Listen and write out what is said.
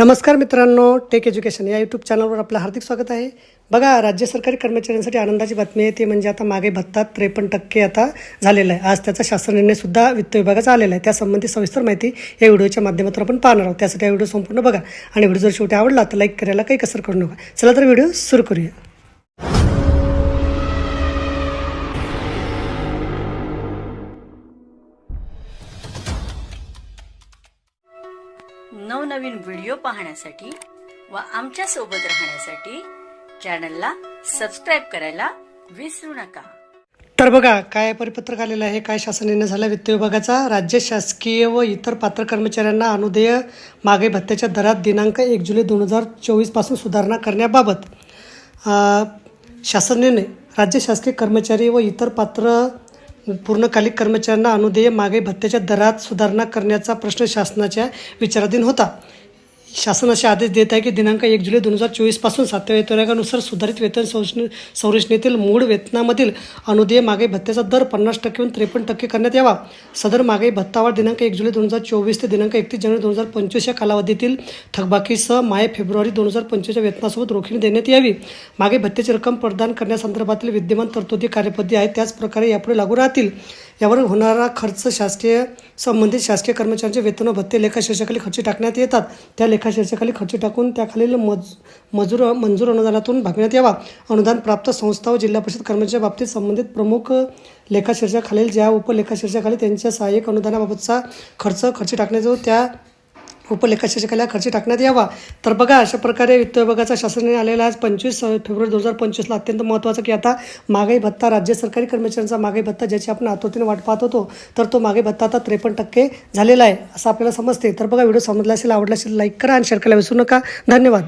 नमस्कार मित्रांनो take education या यूट्यूब चॅनलवर आपलं हार्दिक स्वागत आहे. बघा राज्य सरकारी कर्मचाऱ्यांसाठी आनंदाची बातमी आहे. ते म्हणजे आता मागे भत्ता त्रेपन्न टक्के आता झालेला आहे. आज त्याचा शासन निर्णयसुद्धा वित्त विभागाचा आलेला आहे. त्यासंबंधी सविस्तर माहिती या व्हिडिओच्या माध्यमातून आपण पाहणार आहोत. त्यासाठी हा व्हिडिओ संपूर्ण बघा. आणि व्हिडिओ जर शेवटी आवडला तर लाईक करायला काही कसर करू नका. चला तर व्हिडिओ सुरू करूया. नवनवीन व्हिडिओ पाहण्यासाठी व आमच्यासोबत राहण्यासाठी चॅनलला सबस्क्राईब करायला विसरू नका. तर बघा काय परिपत्रक आलेलं आहे काय शासन निर्णय झाला वित्त विभागाचा राज्य शासकीय व इतर पात्र कर्मचाऱ्यांना अनुदेय मागे भत्त्याच्या दरात दिनांक एक जुलै दोन हजार चोवीसपासून सुधारणा करण्याबाबत अ, शासन निर्णय राज्य शासकीय कर्मचारी व इतर पात्र पूर्णकालिक कर्मचाऱ्यांना अनुदेय मागे भत्त्याच्या दरात सुधारणा करण्याचा प्रश्न शासनाच्या विचाराधीन होता. शासनाचे आदेश देत आहे की दिनांक एक जुलै दोन हजार चोवीसपासून सातव्या वेतनानुसार सुधारित वेतन संरचने संरचनेतील मूळ वेतनामधील अनुदेय मागे भत्त्याचा दर पन्नास टक्केहून त्रेपन्न टक्के करण्यात यावा. सदर मागे भत्तावाढ दिनांक एक जुलै दोन हजार चोवीस ते दिनांक एकतीस जानेवारी दोन हजार पंचवीस या कालावधीतील थकबाकीसह माय फेब्रुवारी दोन हजार पंचवीसच्या वेतनासोबत रोखीने देण्यात यावी. मागे भत्त्याची रक्कम प्रदान करण्यासंदर्भातील विद्यमान तरतुदी कार्यपद्धती आहेत त्याचप्रकारे यापुढे लागू राहतील. यावर होणारा खर्च शासकीय संबंधित शासकीय कर्मचाऱ्यांचे वेतन व भत्ते लेखा खर्च टाकण्यात येतात. त्या लेखा खर्ची खर्च टाकून त्याखालील मज मजूर मंजूर अनुदानातून भागण्यात यावा. अनुदान प्राप्त संस्था व जिल्हा परिषद कर्मचाऱ्यांच्या बाबतीत संबंधित प्रमुख लेखाशीर्षाखालील ज्या उपलेखाशीर्षाखाली त्यांच्या सहाय्यक अनुदानाबाबतचा खर्च खर्च टाकण्याचा त्या त्या उपलेखाशाखाला खर्च टाकण्यात यावा. तर बघा अशा प्रकारे वित्त विभागाचा शासनाने आलेला आहे आज पंचवीस फेब्रुवारी दोन हजार पंचवीसला अत्यंत महत्त्वाचं की आता महागाई भत्ता राज्य सरकारी कर्मचाऱ्यांचा महागाई भत्ता ज्याची आपण आतुरतेने वाट पाहत होतो तर तो महागाई भत्ता आता त्रेपन्न टक्के झालेला आहे असं आपल्याला समजते. तर बघा व्हिडिओ समजला असेल आवडला असेल लाईक करा आणि शेअर करायला विसरू नका. धन्यवाद.